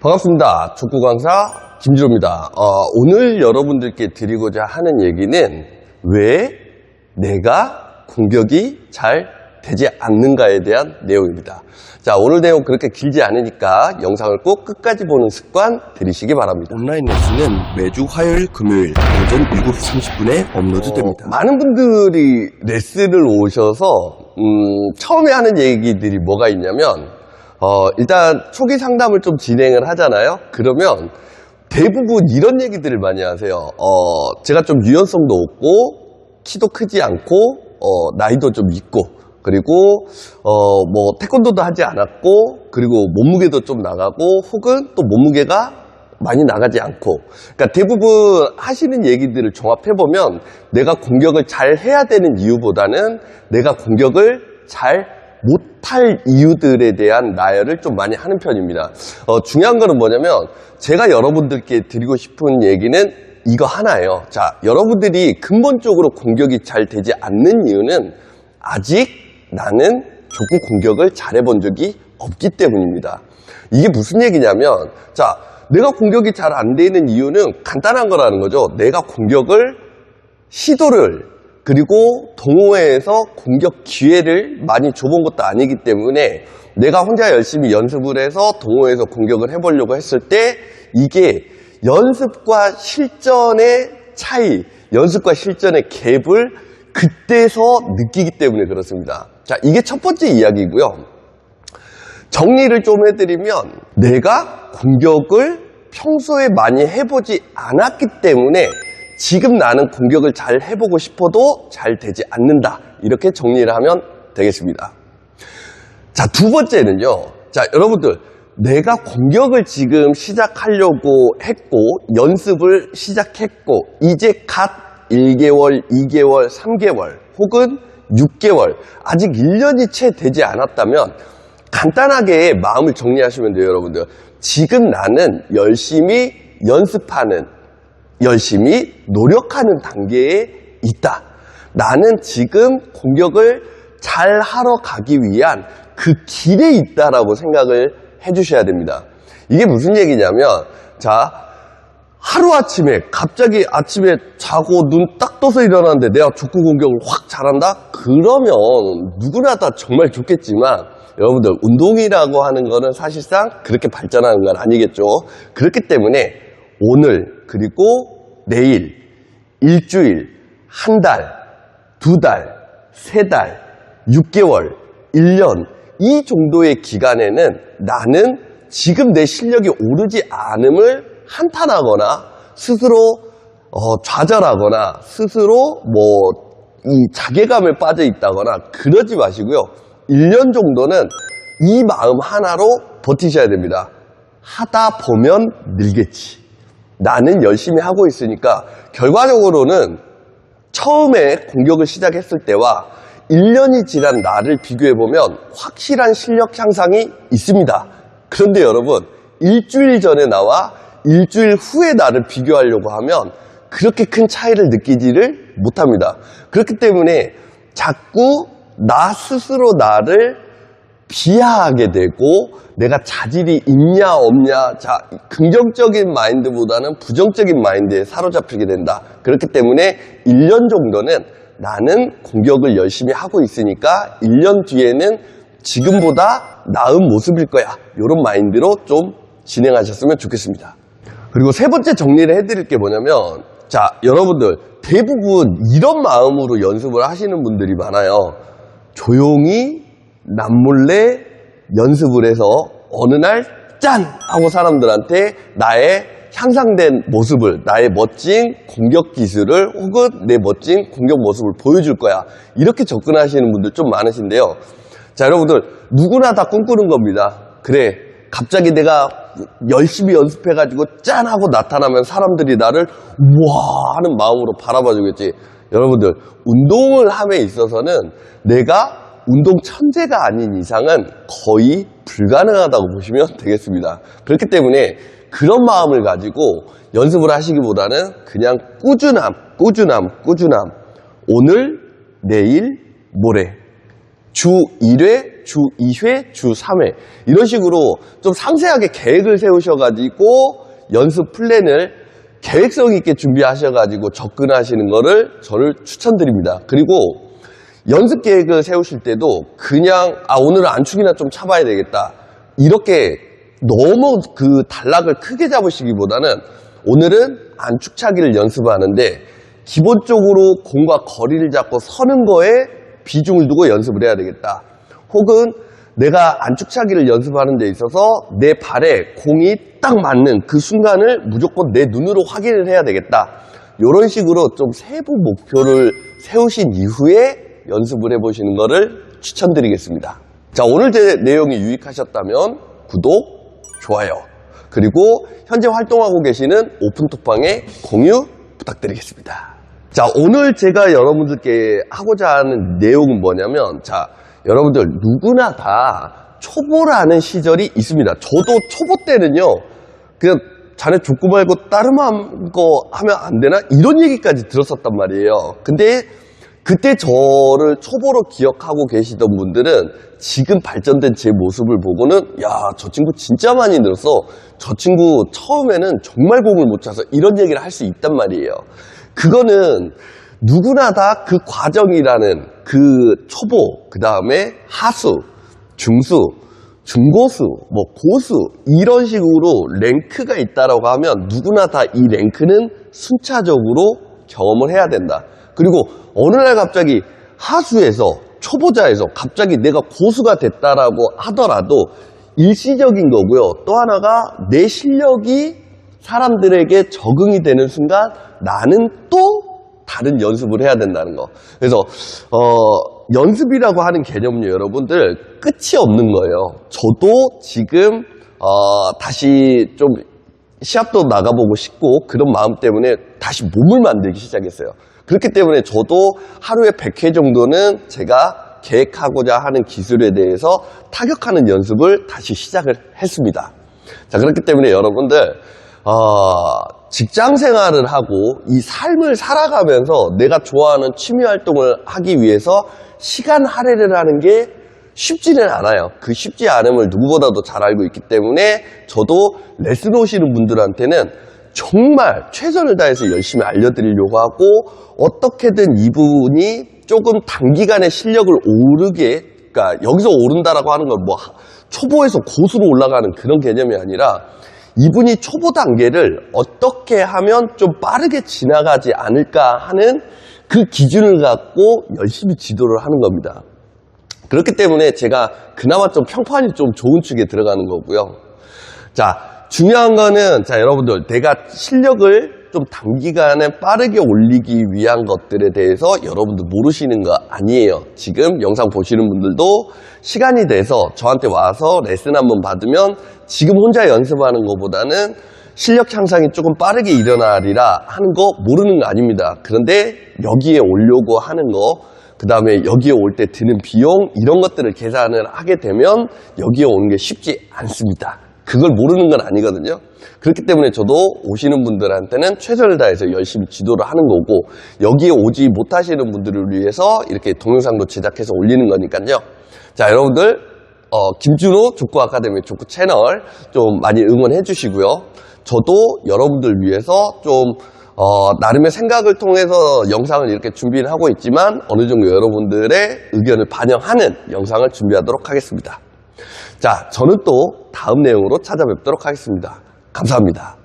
반갑습니다. 축구 강사 김지로입니다. 어, 오늘 여러분들께 드리고자 하는 얘기는 왜 내가 공격이 잘 되지 않는가에 대한 내용입니다. 자, 오늘 내용 그렇게 길지 않으니까 영상을 꼭 끝까지 보는 습관 들이시기 바랍니다. 온라인 레슨은 매주 화요일, 금요일 오전 7시 30분에 업로드됩니다. 어, 많은 분들이 레슨을 오셔서 음, 처음에 하는 얘기들이 뭐가 있냐면 어, 일단 초기 상담을 좀 진행을 하잖아요. 그러면 대부분 이런 얘기들을 많이 하세요. 어, 제가 좀 유연성도 없고 키도 크지 않고 어, 나이도 좀 있고 그리고 어, 뭐 태권도도 하지 않았고 그리고 몸무게도 좀 나가고 혹은 또 몸무게가 많이 나가지 않고 그러니까 대부분 하시는 얘기들을 종합해 보면 내가 공격을 잘 해야 되는 이유보다는 내가 공격을 잘 못할 이유들에 대한 나열을 좀 많이 하는 편입니다. 어, 중요한 거는 뭐냐면 제가 여러분들께 드리고 싶은 얘기는 이거 하나예요. 자, 여러분들이 근본적으로 공격이 잘 되지 않는 이유는 아직 나는 족구 공격을 잘해본 적이 없기 때문입니다. 이게 무슨 얘기냐면, 자, 내가 공격이 잘 안 되는 이유는 간단한 거라는 거죠. 내가 공격을 시도를 그리고 동호회에서 공격 기회를 많이 줘본 것도 아니기 때문에 내가 혼자 열심히 연습을 해서 동호회에서 공격을 해보려고 했을 때 이게 연습과 실전의 차이, 연습과 실전의 갭을 그때서 느끼기 때문에 그렇습니다. 자, 이게 첫 번째 이야기고요. 정리를 좀 해드리면 내가 공격을 평소에 많이 해보지 않았기 때문에 지금 나는 공격을 잘 해보고 싶어도 잘 되지 않는다. 이렇게 정리를 하면 되겠습니다. 자, 두 번째는요. 자, 여러분들. 내가 공격을 지금 시작하려고 했고, 연습을 시작했고, 이제 갓 1개월, 2개월, 3개월, 혹은 6개월, 아직 1년이 채 되지 않았다면, 간단하게 마음을 정리하시면 돼요, 여러분들. 지금 나는 열심히 연습하는, 열심히 노력하는 단계에 있다. 나는 지금 공격을 잘 하러 가기 위한 그 길에 있다라고 생각을 해주셔야 됩니다. 이게 무슨 얘기냐면, 자, 하루아침에 갑자기 아침에 자고 눈 딱 떠서 일어났는데 내가 족구 공격을 확 잘한다? 그러면 누구나 다 정말 좋겠지만 여러분들 운동이라고 하는 거는 사실상 그렇게 발전하는 건 아니겠죠. 그렇기 때문에 오늘 그리고 내일 일주일 한 달, 두 달, 세 달, 6개월, 1년 이 정도의 기간에는 나는 지금 내 실력이 오르지 않음을 한탄하거나 스스로 어, 좌절하거나 스스로 뭐 이 자괴감에 빠져 있다거나 그러지 마시고요. 1년 정도는 이 마음 하나로 버티셔야 됩니다. 하다 보면 늘겠지. 나는 열심히 하고 있으니까 결과적으로는 처음에 공격을 시작했을 때와 1년이 지난 나를 비교해보면 확실한 실력 향상이 있습니다. 그런데 여러분, 일주일 전에 나와 일주일 후에 나를 비교하려고 하면 그렇게 큰 차이를 느끼지를 못합니다. 그렇기 때문에 자꾸 나 스스로 나를 비하하게 되고 내가 자질이 있냐 없냐 자 긍정적인 마인드보다는 부정적인 마인드에 사로잡히게 된다. 그렇기 때문에 1년 정도는 나는 공격을 열심히 하고 있으니까 1년 뒤에는 지금보다 나은 모습일 거야. 이런 마인드로 좀 진행하셨으면 좋겠습니다. 그리고 세 번째 정리를 해드릴 게 뭐냐면 자 여러분들 대부분 이런 마음으로 연습을 하시는 분들이 많아요. 조용히 남몰래 연습을 해서 어느 날 짠! 하고 사람들한테 나의 향상된 모습을, 나의 멋진 공격 기술을 혹은 내 멋진 공격 모습을 보여줄 거야. 이렇게 접근하시는 분들 좀 많으신데요. 자, 여러분들, 누구나 다 꿈꾸는 겁니다. 그래, 갑자기 내가 열심히 연습해가지고 짠! 하고 나타나면 사람들이 나를 우와! 하는 마음으로 바라봐 주겠지. 여러분들, 운동을 함에 있어서는 내가 운동 천재가 아닌 이상은 거의 불가능하다고 보시면 되겠습니다. 그렇기 때문에 그런 마음을 가지고 연습을 하시기보다는 그냥 꾸준함, 꾸준함, 꾸준함. 오늘, 내일, 모레. 주 1회, 주 2회, 주 3회 이런 식으로 좀 상세하게 계획을 세우셔가지고 연습 플랜을 계획성 있게 준비하셔가지고 접근하시는 거를 저를 추천드립니다. 그리고 연습 계획을 세우실 때도 그냥 아 오늘은 안축이나 좀 차봐야 되겠다. 이렇게 너무 그 단락을 크게 잡으시기보다는 오늘은 안축차기를 연습하는데 기본적으로 공과 거리를 잡고 서는 거에 비중을 두고 연습을 해야 되겠다. 혹은 내가 안축차기를 연습하는 데 있어서 내 발에 공이 딱 맞는 그 순간을 무조건 내 눈으로 확인을 해야 되겠다. 이런 식으로 좀 세부 목표를 세우신 이후에 연습을 해보시는 것을 추천드리겠습니다. 자, 오늘 제 내용이 유익하셨다면 구독, 좋아요, 그리고 현재 활동하고 계시는 오픈톡방에 공유 부탁드리겠습니다. 자, 오늘 제가 여러분들께 하고자 하는 내용은 뭐냐면, 자, 여러분들 누구나 다 초보라는 시절이 있습니다. 저도 초보 때는요, 그냥 자네 족구 말고 다른 거 하면 안 되나? 이런 얘기까지 들었었단 말이에요. 근데 그때 저를 초보로 기억하고 계시던 분들은 지금 발전된 제 모습을 보고는 야, 저 친구 진짜 많이 늘었어. 저 친구 처음에는 정말 공을 못 차서 이런 얘기를 할 수 있단 말이에요. 그거는 누구나 다 그 과정이라는 그 초보, 그 다음에 하수, 중수, 중고수, 뭐 고수 이런 식으로 랭크가 있다라고 하면 누구나 다 이 랭크는 순차적으로 경험을 해야 된다. 그리고 어느 날 갑자기 하수에서 초보자에서 갑자기 내가 고수가 됐다라고 하더라도 일시적인 거고요. 또 하나가 내 실력이 사람들에게 적응이 되는 순간 나는 또 다른 연습을 해야 된다는 거. 그래서 어, 연습이라고 하는 개념은요, 여러분들 끝이 없는 거예요. 저도 지금 어, 다시 좀 시합도 나가보고 싶고 그런 마음 때문에 다시 몸을 만들기 시작했어요. 그렇기 때문에 저도 하루에 100회 정도는 제가 계획하고자 하는 기술에 대해서 타격하는 연습을 다시 시작을 했습니다. 자, 그렇기 때문에 여러분들, 어, 직장 생활을 하고 이 삶을 살아가면서 내가 좋아하는 취미 활동을 하기 위해서 시간 할애를 하는 게 쉽지는 않아요. 그 쉽지 않음을 누구보다도 잘 알고 있기 때문에 저도 레슨 오시는 분들한테는 정말 최선을 다해서 열심히 알려드리려고 하고 어떻게든 이분이 조금 단기간에 실력을 오르게 그러니까 여기서 오른다라고 하는 건 뭐 초보에서 고수로 올라가는 그런 개념이 아니라 이분이 초보 단계를 어떻게 하면 좀 빠르게 지나가지 않을까 하는 그 기준을 갖고 열심히 지도를 하는 겁니다. 그렇기 때문에 제가 그나마 좀 평판이 좀 좋은 축에 들어가는 거고요. 자, 중요한 거는 자, 여러분들 내가 실력을 좀 단기간에 빠르게 올리기 위한 것들에 대해서 여러분들 모르시는 거 아니에요. 지금 영상 보시는 분들도 시간이 돼서 저한테 와서 레슨 한번 받으면 지금 혼자 연습하는 것보다는 실력 향상이 조금 빠르게 일어나리라 하는 거 모르는 거 아닙니다. 그런데 여기에 오려고 하는 거, 그 다음에 여기에 올 때 드는 비용, 이런 것들을 계산을 하게 되면 여기에 오는 게 쉽지 않습니다. 그걸 모르는 건 아니거든요. 그렇기 때문에 저도 오시는 분들한테는 최선을 다해서 열심히 지도를 하는 거고, 여기에 오지 못하시는 분들을 위해서 이렇게 동영상도 제작해서 올리는 거니까요. 자, 여러분들, 어, 김준호 족구 아카데미 족구 채널 좀 많이 응원해 주시고요. 저도 여러분들 위해서 좀 어, 나름의 생각을 통해서 영상을 이렇게 준비를 하고 있지만 어느 정도 여러분들의 의견을 반영하는 영상을 준비하도록 하겠습니다. 자, 저는 또 다음 내용으로 찾아뵙도록 하겠습니다. 감사합니다.